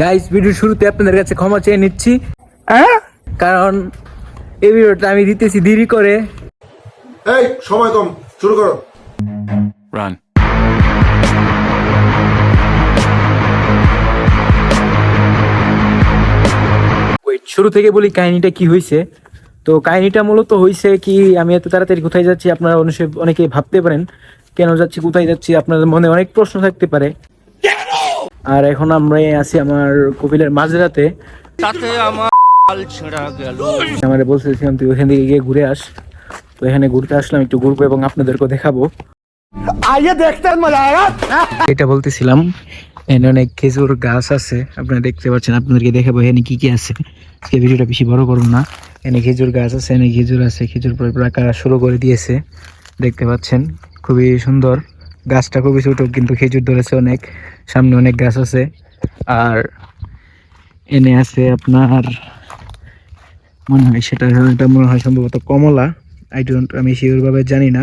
Guys ভিডিওর শুরুতে আপনাদের কাছে ক্ষমা চেয়ে নিচ্ছি। কারণ এই ভিডিওটা আমি দিতেছি দেরি করে। এই সময় কম শুরু করো। Run. ওয়েট শুরু থেকে বলি কাহিনীটা কি হয়েছে তো কাহিনীটা মূলত হয়েছে কি আমি এত তাড়াতাড়ি কোথায় যাচ্ছি আপনারা অনেকে অনেকে ভাবতে পারেন। কেন যাচ্ছি কোথায় যাচ্ছি আপনাদের মনে অনেক প্রশ্ন থাকতে পারে। আর এখন আমরা আছি আমার কপিলের মাঝরাতে। তাতে আমার হাল ছেঁড়া গেল। আমার বলতেছিলাম তুই ওখান থেকে গিয়ে ঘুরে আস। তো এখানে ঘুরতে আসলাম একটু ঘুরবো এবং আপনাদেরকে দেখাবো। এটা বলতেছিলাম এখানে অনেক খেজুর গাছ আছে। আপনারা দেখতে পাচ্ছেন আপনাদেরকে দেখাবো এখানে কি কি আছে। আজকে ভিডিওটা বেশি বড় করুন না। এখানে খেজুর গাছ আছে এখানে খেজুর আছে খেজুর পরে রাখা শুরু করে দিয়েছে। দেখতে পাচ্ছেন খুবই সুন্দর। গাছটা খুবই ছোট কিন্তু খেজুর ধরেছে অনেক। সামনে অনেক গাছ আছে। আর এনে আছে আপনার মনে হয় সেটা এটা মনে হয় সম্ভবত কমলা। আই ডোন্ট আমি শিওর ভাবে জানি না।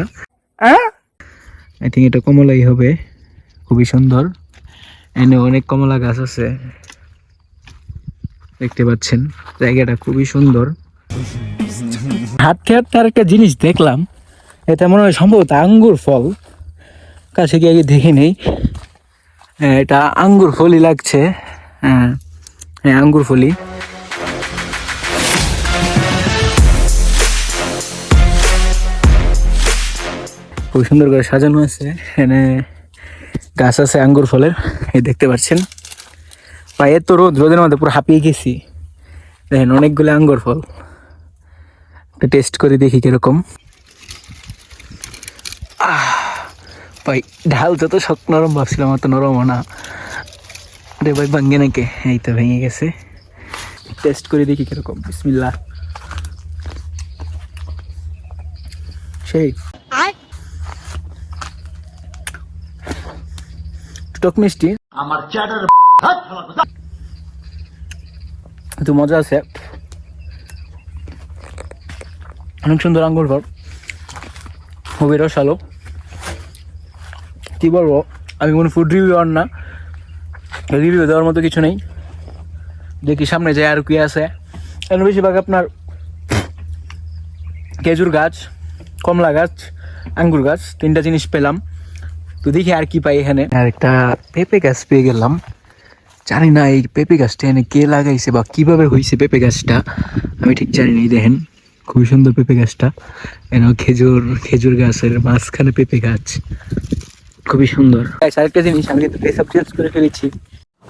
আই থিঙ্ক এটা কমলাই হবে। খুবই সুন্দর। এনে অনেক কমলা গাছ আছে। দেখতে পাচ্ছেন জায়গাটা খুবই সুন্দর। হাঁটতে হাঁটতে আর একটা জিনিস দেখলাম এটা মনে হয় সম্ভবত আঙ্গুর ফল। কাছে গিয়ে আগে দেখে নেই। হ্যাঁ, এটা আঙ্গুর ফলই লাগছে। হ্যাঁ হ্যাঁ আঙ্গুর ফলই। খুব সুন্দর করে সাজানো আছে। এখানে গাছ আছে আঙ্গুর ফলের এই দেখতে পাচ্ছেন। পায়ে তো রোদ রোদের মধ্যে পুরো হাঁপিয়ে গেছি। দেখেন অনেকগুলো আঙ্গুর ফল। টেস্ট করে দেখি কীরকম। আহ, ভাই ঢাল যত শক্ত নরম ভাবছিলাম অত নরম না। রে ভাই ভাঙ্গে নাকি? এই তো ভেঙে গেছে। টেস্ট করে দেখি কীরকম। বিসমিল্লা সেই। টক মিষ্টি। একটু মজা আছে। অনেক সুন্দর আঙ্গুর ফল খুবই রসালো। কি বলব? আমি কোনো ফুড রিভিউয়ার না। রিভিউ দেওয়ার মতো কিছু নেই। দেখি সামনে যায় আর কি আছে। এখানে বেশিরভাগ আপনার খেজুর গাছ, কমলা গাছ, আঙ্গুর গাছ, তিনটা জিনিস পেলাম। তো দেখি আর কি পাই এখানে। আর একটা পেঁপে গাছ পেয়ে গেলাম। জানি না এই পেঁপে গাছটা এনে কে লাগাইছে বা কীভাবে হয়েছে পেঁপে গাছটা। আমি ঠিক জানি না দেখেন। খুবই সুন্দর পেঁপে গাছটা। এন খেজুর খেজুর গাছের মাঝখানে পেঁপে গাছ। খুবই সুন্দর।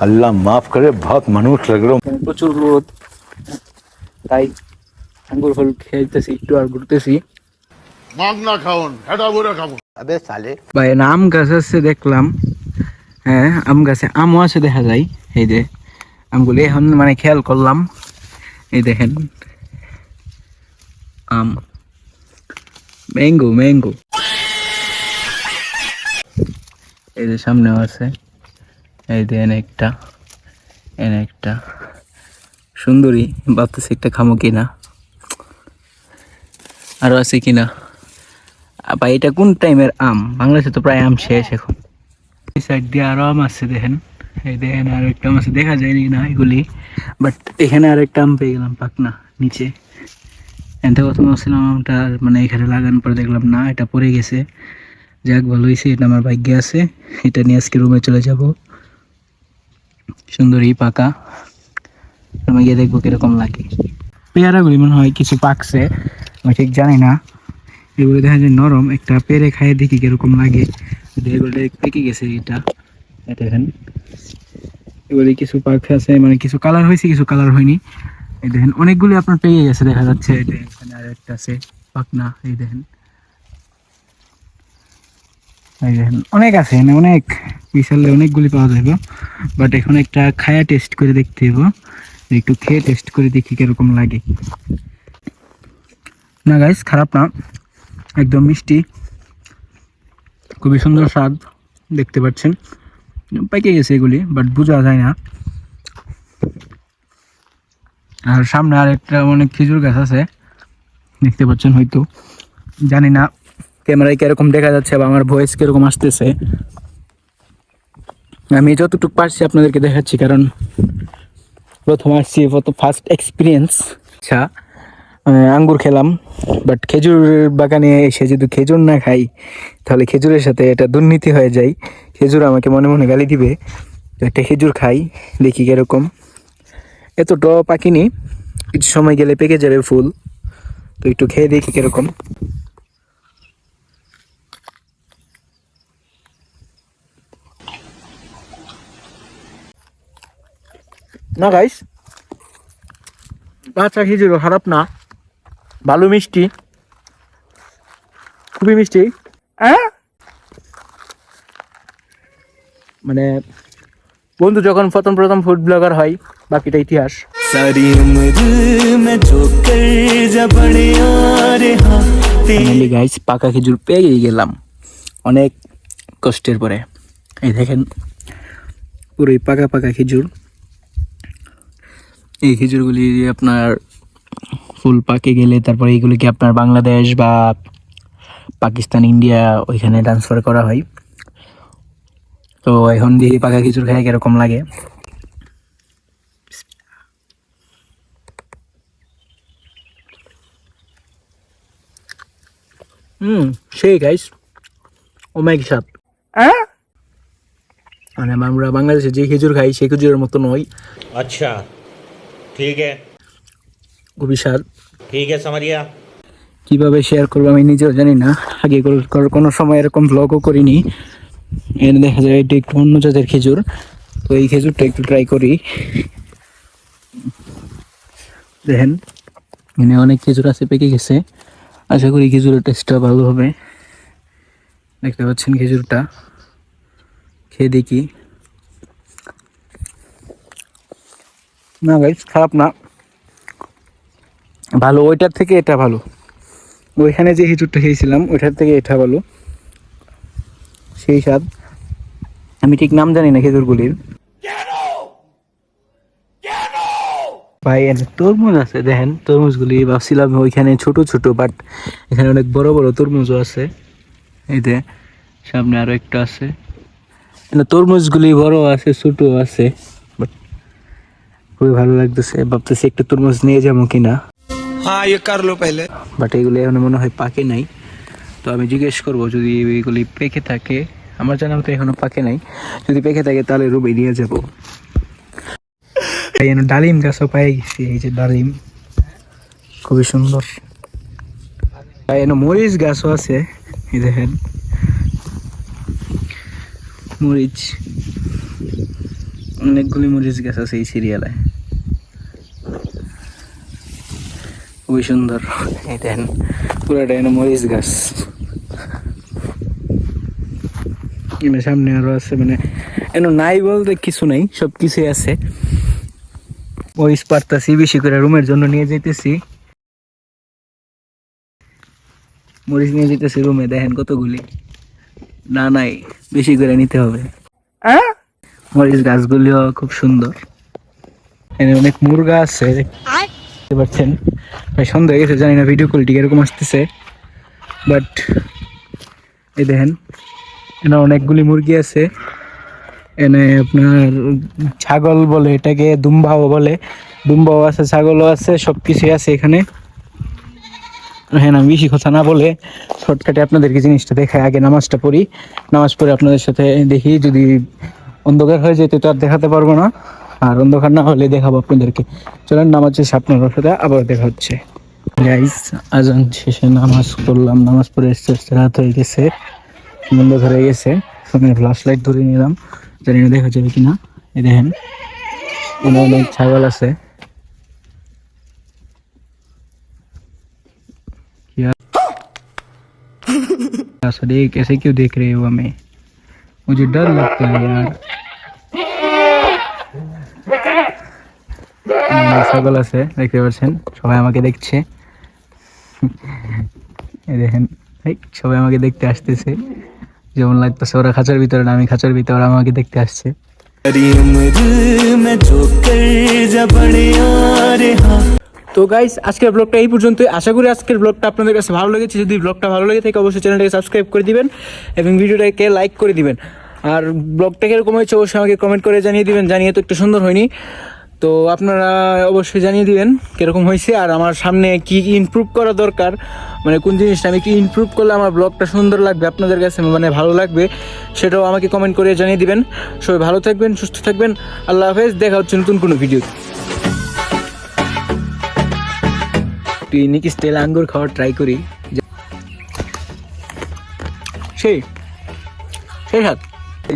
আল্লাহ মাফ করে বহুত মানুষ লাগল। প্রচুর রোদ। তাই আঙ্গুর ফল খেয়েছি একটু আর ঘুরতেছি। খাওন বুড়া খাব। আবে সালে। ভাই আম গাছ আছে দেখলাম। হ্যাঁ আম গাছে আমও আছে দেখা যায়। এই যে আমগুলো এখন মানে খেয়াল করলাম। এই দেখেন আম। ম্যাঙ্গো ম্যাঙ্গো এই যে সামনেও আছে। এই যে এনে একটা এনে একটা। সুন্দরী, ভাবতেছি একটা খামো কিনা। আরও আছে কিনা? বা এটা কোন টাইমের আম? বাংলাদেশে তো প্রায় আম শেষ এখন। এই সাইড দিয়ে আরও আম আছে, দেখেন। এই দেখেন আর একটা আম আছে। দেখা যায়নি না এগুলি বাট এখানে আর একটা আম পেয়ে গেলাম পাকনা, নিচে। এনতে প্রথম ভাবছিলাম আমটা মানে এখানে লাগানোর পরে দেখলাম না, এটা পড়ে গেছে। যাক ভালো হয়েছে এটা আমার ভাগ্যে আছে। এটা নিয়ে আজকে রুমে চলে যাব। সুন্দরী, পাকা। রুমে গিয়ে দেখব কীরকম লাগে। পেয়ারাগুলি মনে হয় কিছু পাকছে। আমি ঠিক জানি না। এগুলো দেখা যায় নরম, একটা পেরে খাইয়ে দেখি কীরকম লাগে। এগুলো পেকে গেছে এটা। দেখেন। এগুলি কিছু পাক আছে মানে কিছু কালার হয়েছে, কিছু কালার হয়নি। এই দেখেন, অনেকগুলি আপনার পেয়ে গেছে, দেখা যাচ্ছে। এই এখানে আর একটা আছে, পাকনা, এই দেখেন। অনেক আছে এখানে, অনেক বিশালে, অনেকগুলি পাওয়া যাবে বাট এখন একটা খায়া টেস্ট করে দেখতে হইব। একটু খেয়ে টেস্ট করে দেখি কীরকম লাগে। না গাইস খারাপ না। একদম মিষ্টি। খুবই সুন্দর স্বাদ দেখতে পাচ্ছেন। পেকে গেছে এগুলি বাট বোঝা যায় না। আর সামনে আর একটা অনেক খেজুর গাছ আছে। দেখতে পাচ্ছেন হয়তো। জানি না। ক্যামেরায় কীরকম দেখা যাচ্ছে বা আমার ভয়েস কীরকম আসতেছে, আমি যতটুকু পারছি আপনাদেরকে দেখাচ্ছি, কারণ প্রথম আসছি, প্রথম ফার্স্ট এক্সপিরিয়েন্স আচ্ছা আঙ্গুর খেলাম বাট খেজুর বাগানে এসে যদি খেজুর না খাই, তাহলে খেজুরের সাথে এটা দুর্নীতি হয়ে যায়। খেজুর আমাকে মনে মনে গালি দিবে একটা খেজুর খাই, দেখি কীরকম। এতটাও পাকিনি কিছু সময় গেলে পেকে যাবে ফুল, তো একটু খেয়ে দেখি কীরকম। না গাইস কাঁচা খেজুর খারাপ না। ভালো মিষ্টি। খুবই মিষ্টি। মানে বন্ধু যখন প্রথম প্রথম ফুড ব্লগার হয় বাকিটা ইতিহাস। গাইস পাকা খেজুর পেয়ে গেলাম। অনেক কষ্টের পরে। এই দেখেন পুরোই পাকা পাকা খেজুর। এই খেজুরগুলি আপনার ফুল পাকে গেলে তারপর এইগুলিকে আপনার বাংলাদেশ বা পাকিস্তান ইন্ডিয়া ওইখানে ট্রান্সফার করা হয়। তো এখন দিয়ে পাকা খেজুর খাই কীরকম লাগে? হুম সেই গাইস ওমাইক সাপ মানে আমরা বাংলাদেশে যে খেজুর খাই সেই খেজুরের মতো নয় আচ্ছা। ঠিক আছে। ঠিক আছে সামারিয়া। কীভাবে শেয়ার করব আমি নিজেও জানি না। আগে কোনো সময় এরকম ব্লগও করিনি। এনে দেখা যায় এটা একটু অন্য জাতের খেজুর। তো এই খেজুরটা একটু ট্রাই করি। দেখেন এনে অনেক খেজুর আছে পেকে গেছে। আশা করি খেজুরের টেস্টটা ভালো হবে। দেখতে পাচ্ছেন খেজুরটা। খেয়ে দেখি। না ভাই খারাপ না। ভালো, ওইটার থেকে এটা ভালো। ওইখানে যে হিচুরটা খেয়েছিলাম, ওইটার থেকে এটা ভালো। সেই স্বাদ। আমি ঠিক নাম জানি না খেজুরগুলির। ভাই তরমুজ আছে, দেখেন, তরমুজগুলি ভাবছিলাম ওইখানে ছোট ছোট বাট এখানে অনেক বড় বড় তরমুজও আছে। যে, সামনে আরও একটা আছে। তরমুজগুলি বড় আছে ছোট আছে। খুবই ভালো লাগতেছে। ভাবতেছি একটা তরমুজ নিয়ে যাব কিনা। হ্যাঁ ইয়ে কারলো পাইলে বাট এগুলো এখন মনে হয় পাকে নাই। তো আমি জিজ্ঞেস করব যদি এগুলি পেকে থাকে আমার জানা মতো এখনও পাকে নাই। যদি পেকে থাকে তাহলে রুবে নিয়ে যাব। ডালিম গাছও পাই গেছি এই যে ডালিম। খুবই সুন্দর। এনে মরিচ গাছও আছে এই দেখেন। মরিচ। অনেকগুলি মরিচ গাছ আছে এই সিরিয়ালে। খুবই সুন্দর। এই দেখেন পুরোটা এনে মরিচ গাছ। এনে সামনে আরও আছে মানে এন নাই বলতে কিছু নাই সব কিছুই আছে মরিচ পারতাছি বেশি করে রুমের জন্য নিয়ে যেতেছি মরিচ নিয়ে যেতেছি রুমে দেখেন কতগুলি। না নাই বেশি করে নিতে হবে। মরিচ গাছগুলিও খুব সুন্দর। এখানে অনেক মুরগা আছে দেখতে পাচ্ছেন? ভাই, সন্ধ্যা হয়ে গেছে, জানি না ভিডিও কোয়ালিটি এরকম আসতেছে। বাট এই দেখেন এখানে অনেকগুলি মুরগি আছে। এনে আপনার ছাগল বলে, এটাকে দুম্বাও বলে। দুম্বাও আছে, ছাগলও আছে সব কিছুই আছে এখানে। হ্যাঁ আমি বেশি কথা না বলে শর্টকাটে আপনাদেরকে জিনিসটা দেখায় আগে নামাজটা পড়ি। নামাজ পড়ে আপনাদের সাথে দেখি, যদি অন্ধকার হয়ে যেত তো আর দেখাতে পারব না। আর অন্ধকার না হলে দেখাবো আপনাদেরকে চলেন নামাজ শেষে আপনাদের সাথে আবার দেখা হচ্ছে গাইস আজান শেষে নামাজ পড়লাম নামাজ পড়ে আস্তে আস্তে রাত হয়ে গেছে অন্ধকার হয়ে গেছে ফোনের ফ্লাশ লাইট ধরে নিলাম জানি না দেখা যাবে কিনা এই দেখেন এখানে অনেক ছাগল আছে सर ये कैसे क्यों देख रहे हो हमें मुझे डर लगता है यार উম, ছাগল আছে দেখতে পাচ্ছেন? সবাই আমাকে দেখছে। দেখেন সবাই আমাকে দেখতে আসতেছে। যেমন লাগতেছে ওরা খাঁচার ভিতরে আমি খাঁচার ভিতরে ওরা আমাকে দেখতে আসছে। তো গাইস আজকের ব্লগটা এই পর্যন্তই। আশা করি আজকের ব্লগটা আপনাদের কাছে ভালো লেগেছে। যদি ব্লগটা ভালো লেগে থাকে অবশ্যই চ্যানেলটাকে সাবস্ক্রাইব করে দিবেন এবং ভিডিওটাকে লাইক করে দিবেন। আর ব্লগটা কীরকম হয়েছে, অবশ্যই আমাকে কমেন্ট করে জানিয়ে দিবেন। জানিয়ে তো একটু সুন্দর হয়নি। তো আপনারা অবশ্যই জানিয়ে দিবেন কীরকম হয়েছে আর আমার সামনে কি ইমপ্রুভ করা দরকার। মানে কোন জিনিসটা আমি কি ইমপ্রুভ করলে আমার ব্লগটা সুন্দর লাগবে, আপনাদের কাছে মানে ভালো লাগবে, সেটাও আমাকে কমেন্ট করে জানিয়ে দিবেন। সবাই ভালো থাকবেন, সুস্থ থাকবেন। আল্লাহ হাফেজ, দেখা হচ্ছে নতুন কোনো ভিডিও স্টাইল আঙ্গুর খাওয়ার ট্রাই করি। সেই সেই হাত।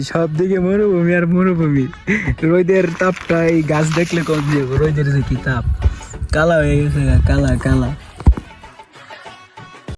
সব দিকে মরুভূমি আর মরুভূমি। রোদের তাপটা এই গাছ দেখলে কম যে রোদের যে কি তাপ। কালা হয়ে গেছে কালা কালা।